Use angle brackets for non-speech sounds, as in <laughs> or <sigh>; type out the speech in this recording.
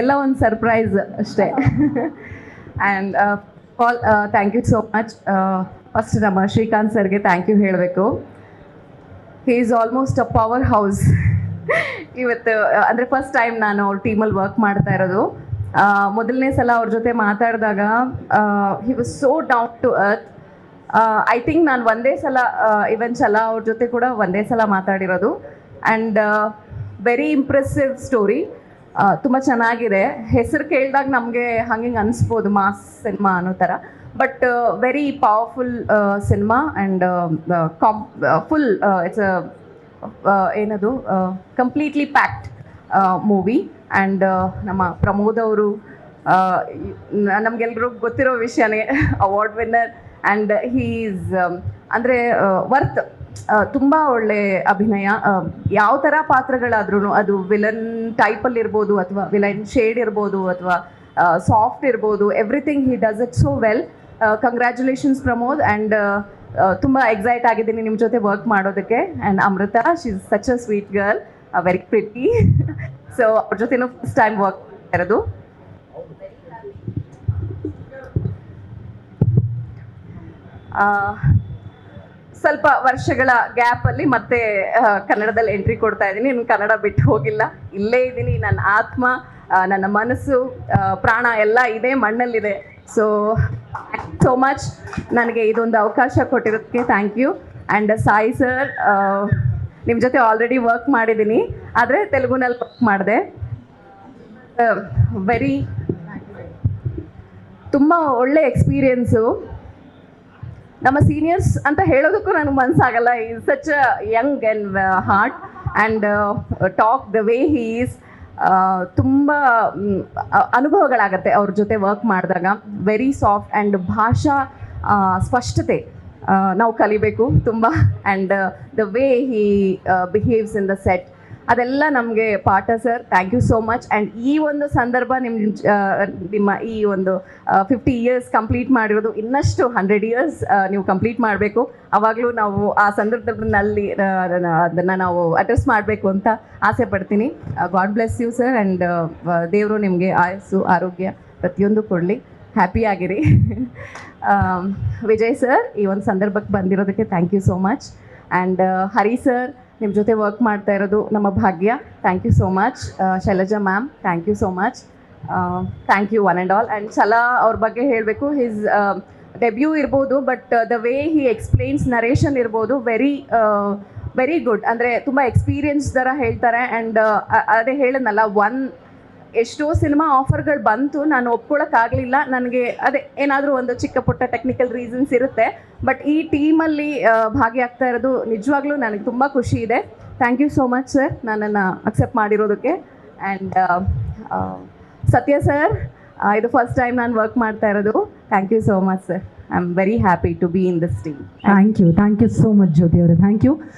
ಎಲ್ಲ ಒಂದು ಸರ್ಪ್ರೈಸ್ ಅಷ್ಟೇ. And call thank you so much first ನಮ್ಮ ಶ್ರೀಕಾಂತ್ ಸರ್ಗೆ ಥ್ಯಾಂಕ್ ಯು ಹೇಳಬೇಕು. He is almost a power house ಇವತ್ತು ಅಂದರೆ ಫಸ್ಟ್ ಟೈಮ್ ನಾನು ಅವ್ರ ಟೀಮಲ್ಲಿ ವರ್ಕ್ ಮಾಡ್ತಾ ಇರೋದು. ಮೊದಲನೇ ಸಲ ಅವ್ರ ಜೊತೆ ಮಾತಾಡಿದಾಗ he was so down to earth I think ನಾನು ಒಂದೇ ಸಲ ಇವನ್ ಸಲ ಅವ್ರ ಜೊತೆ ಕೂಡ ಒಂದೇ ಸಲ ಮಾತಾಡಿರೋದು. ಆ್ಯಂಡ್ ವೆರಿ ಇಂಪ್ರೆಸ್ಸಿವ್ ಸ್ಟೋರಿ ತುಂಬ ಚೆನ್ನಾಗಿದೆ. ಹೆಸರು ಕೇಳಿದಾಗ ನಮಗೆ ಹಂಗೆ ಅನಿಸ್ಬೋದು ಮಾಸ್ ಸಿನಿಮಾ ಅನ್ನೋ ಥರ. But very powerful cinema and comp full it's ಏನದು ಕಂಪ್ಲೀಟ್ಲಿ ಪ್ಯಾಕ್ಡ್ ಮೂವಿ ಆ್ಯಂಡ್ ನಮ್ಮ ಪ್ರಮೋದ್ ಅವರು ನಮಗೆಲ್ಲರೂ ಗೊತ್ತಿರೋ ವಿಷಯನೇ ಅವಾರ್ಡ್ ವಿನ್ನರ್ ಆ್ಯಂಡ್ ಹೀಸ್ ಅಂದರೆ ವರ್ತ್ ತುಂಬ ಒಳ್ಳೆ ಅಭಿನಯ. ಯಾವ ಥರ ಪಾತ್ರಗಳಾದ್ರೂ ಅದು ವಿಲನ್ ಟೈಪಲ್ಲಿ ಇರ್ಬೋದು ಅಥವಾ ವಿಲನ್ ಶೇಡ್ ಇರ್ಬೋದು ಅಥವಾ ಸಾಫ್ಟ್ ಇರ್ಬೋದು everything he does it so well congratulations Pramod and ತುಂಬ ಎಕ್ಸೈಟ್ ಆಗಿದ್ದೀನಿ ನಿಮ್ಮ ಜೊತೆ ವರ್ಕ್ ಮಾಡೋದಕ್ಕೆ. And Amrutha she is such a sweet girl very pretty so ಅವ್ರ ಜೊತೆನೂ ಫಸ್ಟ್ ಟೈಮ್ ವರ್ಕ್ ಇರೋದು. ಆ, ಸ್ವಲ್ಪ ವರ್ಷಗಳ ಗ್ಯಾಪ್ ಅಲ್ಲಿ ಮತ್ತೆ ಕನ್ನಡದಲ್ಲಿ ಎಂಟ್ರಿ ಕೊಡ್ತಾ ಇದ್ದೀನಿ. ಇನ್ನು ಕನ್ನಡ ಬಿಟ್ಟು ಹೋಗಿಲ್ಲ. ಇಲ್ಲೇ ಇದ್ದೀನಿ. ನನ್ನ ಆತ್ಮ ನನ್ನ ಮನಸ್ಸು ಪ್ರಾಣ ಎಲ್ಲ ಇದೆ ಮಣ್ಣಲ್ಲಿದೆ. ಸೊ ಸೋ ಮಚ್ ನನಗೆ ಇದೊಂದು ಅವಕಾಶ ಕೊಟ್ಟಿರೋದಕ್ಕೆ thank you and Sai sir ನಿಮ್ಮ ಜೊತೆ ಆಲ್ರೆಡಿ ವರ್ಕ್ ಮಾಡಿದ್ದೀನಿ. ಆದರೆ ತೆಲುಗುನಲ್ಲಿ ವರ್ಕ್ ಮಾಡಿದೆ. ವೆರಿ ತುಂಬ ಒಳ್ಳೆ ಎಕ್ಸ್ಪೀರಿಯನ್ಸು ನಮ್ಮ ಸೀನಿಯರ್ಸ್ ಅಂತ ಹೇಳೋದಕ್ಕೂ ನನಗೆ ಮನಸ್ಸಾಗಲ್ಲ is such a young and heart and talk the way he is ತುಂಬ ಅನುಭವಗಳಾಗತ್ತೆ ಅವ್ರ ಜೊತೆ ವರ್ಕ್ ಮಾಡಿದಾಗ. ವೆರಿ ಸಾಫ್ಟ್ ಆ್ಯಂಡ್ ಭಾಷಾ ಸ್ಪಷ್ಟತೆ ನಾವು ಕಲಿಬೇಕು ತುಂಬ. And the way he behaves in the set ಅದೆಲ್ಲ ನಮಗೆ ಪಾಠ sir thank you so much and ಈ ಒಂದು ಸಂದರ್ಭ ನಿಮ್ಮ ನಿಮ್ಮ ಈ ಒಂದು ಫಿಫ್ಟಿ ಇಯರ್ಸ್ ಕಂಪ್ಲೀಟ್ ಮಾಡಿರೋದು ಇನ್ನಷ್ಟು ಹಂಡ್ರೆಡ್ ಇಯರ್ಸ್ ನೀವು ಕಂಪ್ಲೀಟ್ ಮಾಡಬೇಕು. ಆವಾಗಲೂ ನಾವು ಆ ಸಂದರ್ಭದಲ್ಲಿ ಅದನ್ನು ನಾವು ಅಡ್ರೆಸ್ ಮಾಡಬೇಕು ಅಂತ ಆಸೆ ಪಡ್ತೀನಿ. God bless you sir and ದೇವರು ನಿಮಗೆ ಆಯಸ್ಸು, ಆರೋಗ್ಯ ಪ್ರತಿಯೊಂದು ಕೊಡಲಿ. ಹ್ಯಾಪಿ ಆಗಿರಿ. <laughs> ವಿಜಯ್ ಸರ್ ಈ ಒಂದು ಸಂದರ್ಭಕ್ಕೆ ಬಂದಿರೋದಕ್ಕೆ thank you so much and Hari sir ನಿಮ್ಮ ಜೊತೆ ವರ್ಕ್ ಮಾಡ್ತಾ ಇರೋದು ನಮ್ಮ ಭಾಗ್ಯ. Thank you so much Shailaja ma'am thank you so much thank you one and all and ಛಲಾ ಅವ್ರ ಬಗ್ಗೆ ಹೇಳಬೇಕು ಹಿಸ್ ಡೆಬ್ಯೂ ಇರ್ಬೋದು but the way he explains narration ಇರ್ಬೋದು ವೆರಿ ವೆರಿ ಗುಡ್ ಅಂದರೆ ತುಂಬ ಎಕ್ಸ್ಪೀರಿಯನ್ಸ್ ಥರ ಹೇಳ್ತಾರೆ. ಆ್ಯಂಡ್ ಅದೇ ಹೇಳಿದ್ನಲ್ಲ ಒನ್ ಎಷ್ಟೋ ಸಿನಿಮಾ ಆಫರ್ಗಳು ಬಂತು, ನಾನು ಒಪ್ಕೊಳ್ಳೋಕ್ಕಾಗಲಿಲ್ಲ ನನಗೆ ಅದೇ ಏನಾದರೂ ಒಂದು ಚಿಕ್ಕ ಪುಟ್ಟ ಟೆಕ್ನಿಕಲ್ ರೀಸನ್ಸ್ ಇರುತ್ತೆ. ಬಟ್ ಈ ಟೀಮಲ್ಲಿ ಭಾಗಿಯಾಗ್ತಾ ಇರೋದು ನಿಜವಾಗ್ಲೂ ನನಗೆ ತುಂಬ ಖುಷಿ ಇದೆ. Thank you so much sir ನನ್ನನ್ನು ಅಕ್ಸೆಪ್ಟ್ ಮಾಡಿರೋದಕ್ಕೆ. ಆ್ಯಂಡ್ ಸತ್ಯ ಸರ್ ಇದು ಫಸ್ಟ್ ಟೈಮ್ ನಾನು ವರ್ಕ್ ಮಾಡ್ತಾ ಇರೋದು. Thank you so much sir I am very happy to be in this team thank you thank you so much Jyoti ಅವರೇ. Thank you